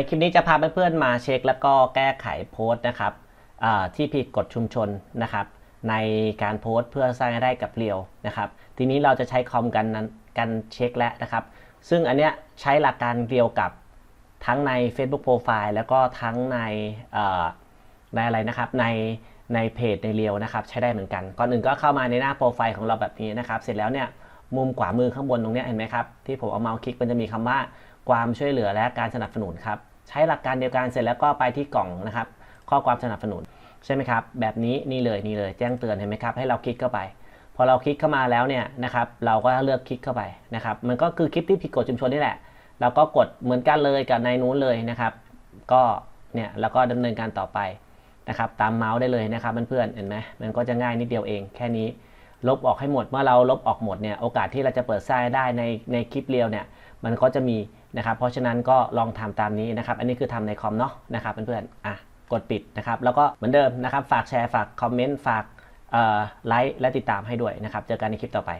ในคลิปนี้จะพาเพื่อนๆมาเช็ค แล้วก็แก้ไขโพสต์นะครับที่ผิดกฎชุมชนนะครับ ในการโพสต์เพื่อสร้างรายได้กับเรียวนะครับ ทีนี้เราจะใช้คอมกันนั้นกันเช็คแล้วนะครับ ซึ่งอันเนี้ยใช้หลักการเดียวกับทั้งใน Facebook Profile แล้วก็ทั้งในในอะไรนะครับในในเพจในเรียวนะครับ ใช้ได้เหมือนกัน ก่อนอื่นก็เข้ามาในหน้าโปรไฟล์ของเราแบบนี้นะครับ เสร็จแล้วเนี่ยมุมขวามือข้างบนตรงนี้เห็นไหมครับ ที่ผมเอาเมาส์คลิกมันจะมีคำว่าความช่วยเหลือและการสนับสนุนครับ ใช้หลักการเดียวกันเสร็จแล้วก็ไปที่กล่องนะครับ ข้อความสนับสนุนใช่ไหมครับ แบบนี้นี่เลยนี่เลยแจ้งเตือนเห็นไหมครับ ให้เราคลิกเข้าไป พอเราคลิกเข้ามาแล้วเนี่ยนะครับ เราก็เลือกคลิกเข้าไปนะครับ มันก็คือคลิปที่ผิดกฎชุมชนนี่แหละ เราก็กดเหมือนกันเลยกับในนู้นเลยนะครับ ก็เนี่ยแล้วก็ดำเนินการต่อไปนะครับ ตามเมาส์ได้เลยนะครับเพื่อนๆเห็นไหมมันก็จะง่ายนิดเดียวเองแค่นี้ ลบออกให้หมดเมื่อเราลบออกหมดเนี่ยโอกาสที่เราจะเปิดไส้ได้ในในคลิปเรียวเนี่ยมันก็จะมี นะครับ เพราะฉะนั้นก็ลองทำตามนี้นะครับ อันนี้คือทำในคอมเนาะนะครับเพื่อนๆ อะ กดปิดนะครับ แล้วก็เหมือนเดิมนะครับ ฝากแชร์ ฝากคอมเมนต์ ฝากไลค์และติดตามให้ด้วยนะครับ เจอกันในคลิปต่อไป